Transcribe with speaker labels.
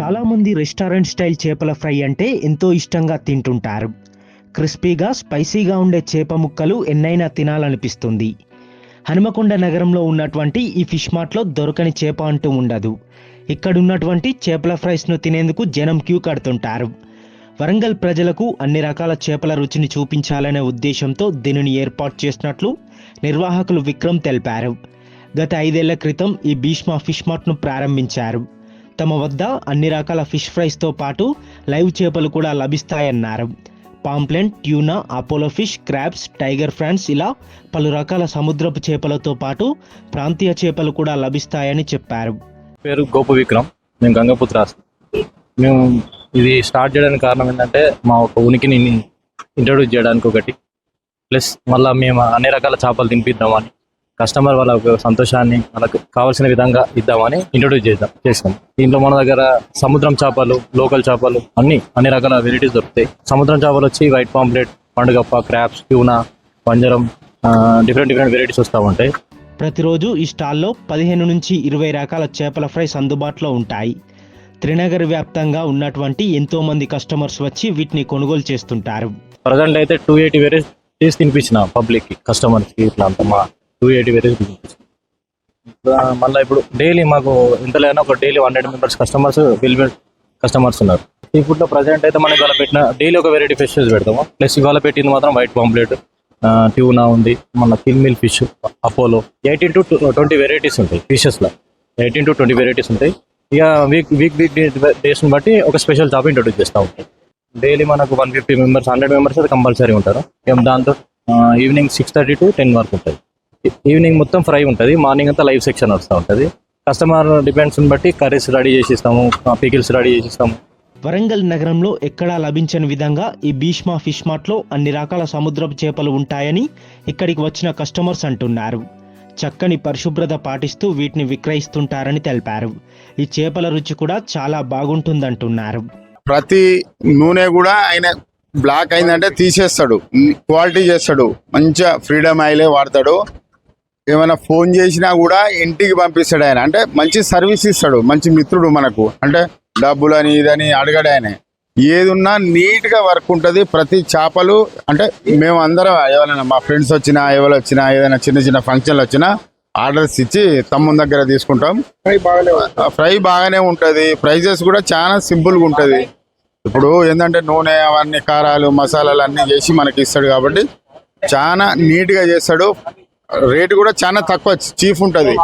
Speaker 1: చాలామంది restaurant style చేపల fry అంటే ఎంతో ఇష్టంగా తింటుంటారు. క్రిస్పీగా స్పైసీగా ఉండే చేప ముక్కలు ఎన్నైనా తినాలనిపిస్తుంది. హనుమకొండ నగరంలో ఉన్నటువంటి ఈ ఫిష్ మార్ట్లో దొరకని చేప అంటూ ఉండదు. ఇక్కడున్నటువంటి చేపల ఫ్రైస్ను తినేందుకు జనం క్యూ కడుతుంటారు. వరంగల్ ప్రజలకు అన్ని రకాల చేపల రుచిని చూపించాలనే ఉద్దేశంతో దీనిని ఏర్పాటు చేసినట్లు నిర్వాహకులు విక్రమ్ తెలిపారు. గత ఐదేళ్ళ క్రితం ఈ భీష్మ ఫిష్ మార్ట్ను ప్రారంభించారు. తమ వద్ద అన్ని రకాల ఫిష్ ఫ్రైస్తో పాటు లైవ్ చేపలు కూడా లభిస్తాయన్నారు. Pomfret tuna Apollo fish crabs tiger prawns ఇలా పలు రకాల సముద్రపు చేపలతో పాటు ప్రాంతీయ చేపలు కూడా లభిస్తాయని చెప్పారు.
Speaker 2: పేరు గోపు విక్రమ్ మేము గంగపుత్ర. మేము ఇది స్టార్ట్ చేయడానికి కారణం ఏంటంటే మా ఒక ఉనికిని ఇంట్రడ్యూస్ చేయడానికి ఒకటి. ప్లస్ మళ్ళీ మేము అన్ని రకాల చేపలు తినిపిద్దామని. కస్టమర్ వాళ్ళ సంతోషాన్ని వాళ్ళకి కావాల్సిన విధంగా ఇద్దామని ఇంట్రొడ్యూస్ చేద్దాం చేసాం దీంట్లో మన దగ్గర సముద్రం చేపలు లోకల్ చేపలు అన్ని అన్ని రకాల వెరైటీస్ దొరుకుతాయి. సముద్రం చేపలు వచ్చి వైట్ పాంప్లెట్ పండుగప్ప క్రాప్స్ ట్యూనా పంజరం డిఫరెంట్ డిఫరెంట్ వెరైటీస్ వస్తూ ఉంటాయి.
Speaker 1: ప్రతిరోజు ఈ స్టాల్లో పదిహేను నుంచి ఇరవై రకాల చేపల ఫ్రైస్ అందుబాటులో ఉంటాయి. త్రినగర్ వ్యాప్తంగా ఉన్నటువంటి ఎంతో మంది కస్టమర్స్ వచ్చి వీటిని కొనుగోలు చేస్తుంటారు.
Speaker 2: ప్రజెంట్ అయితే టూ ఎయిటీ వెరైటీస్ తినిపించిన పబ్లిక్కి కస్టమర్స్కి ఇట్లా అంత మా టూ ఎయిటీ వెరైటీస్ మళ్ళీ ఇప్పుడు డైలీ మాకు ఎంత ఒక daily hundred members customers bill customers ఉన్నారు. ఈ ఫుడ్లో ప్రజెంట్ అయితే మనం ఇవాళ పెట్టిన డైలీ ఒక వెరైటీ ఫిషెస్ పెడతాము. ప్లస్ ఇవాళ పెట్టింది మాత్రం వైట్ పాంప్లెట్ ట్యూనా ఉంది మన కిల్మిల్ fish Apollo. Eighteen to twenty varieties ఉంటాయి ఫిషెస్లో. ఎయిటీన్ టు ట్వంటీ వెరైటీస్ ఉంటాయి. ఇక వీక్ వీక్ వీక్ డేస్ బట్టి ఒక స్పెషల్ షాప్ ఇంట్రొడ్యూస్ చేస్తూ ఉంటాయి డైలీ మనకు one fifty members hundred members అయితే కంపల్సరీ ఉంటారు. ఇక దాంతో evening six thirty to ten వరకు ఉంటుంది ఈవినింగ్ మొత్తం ఫ్రై ఉంటుంది మార్నింగ్ అంతా లైవ్ సెక్షన్ వస్తూ ఉంటుంది. కస్టమర్ డిపెండ్స్ బట్టి కర్రీస్ రెడీ చేసి ఇస్తాము పికిల్స్ రెడీ చేసి ఇస్తాము
Speaker 1: వరంగల్ నగరంలో ఎక్కడా లభించని విధంగా ఈ భీష్మ ఫిష్ మార్ట్లో అన్ని రకాల సముద్రపు చేపలు ఉంటాయని ఇక్కడికి వచ్చిన కస్టమర్స్ అంటున్నారు. చక్కని పరిశుభ్రత పాటిస్తూ వీటిని విక్రయిస్తుంటారని తెలిపారు. ఈ చేపల రుచి కూడా చాలా బాగుంటుందంటున్నారు.
Speaker 3: ప్రతి నూనె కూడా ఆయన బ్లాక్ అయిందంటే తీసేస్తాడు క్వాలిటీ చేస్తాడు. మంచిగా ఫ్రీడమ్ ఆయిలే వాడతాడు. ఏమైనా ఫోన్ చేసినా కూడా ఇంటికి పంపిస్తాడు ఆయన. అంటే మంచి సర్వీస్ ఇస్తాడు మంచి మిత్రుడు మనకు. అంటే డబ్బులని ఇదని అడగడు ఆయన. ఏది ఉన్నా నీట్గా వర్క్ ఉంటుంది ప్రతి చేపలు అంటే మేము అందరం ఎవరైనా మా ఫ్రెండ్స్ వచ్చినా ఎవరు వచ్చినా ఏదైనా చిన్న చిన్న ఫంక్షన్లు వచ్చినా ఆర్డర్స్ ఇచ్చి తమ్ముని దగ్గర తీసుకుంటాం. ఫ్రై బాగానే ఉంటది. ప్రైజెస్ కూడా చాలా సింపుల్గా ఉంటది. ఇప్పుడు ఏంటంటే నూనె అవన్నీ కారాలు మసాలాలు అన్ని చేసి మనకి ఇస్తాడు కాబట్టి చాలా నీట్గా చేస్తాడు. రేటు కూడా చాలా తక్కువ చీఫ్ ఉంటది.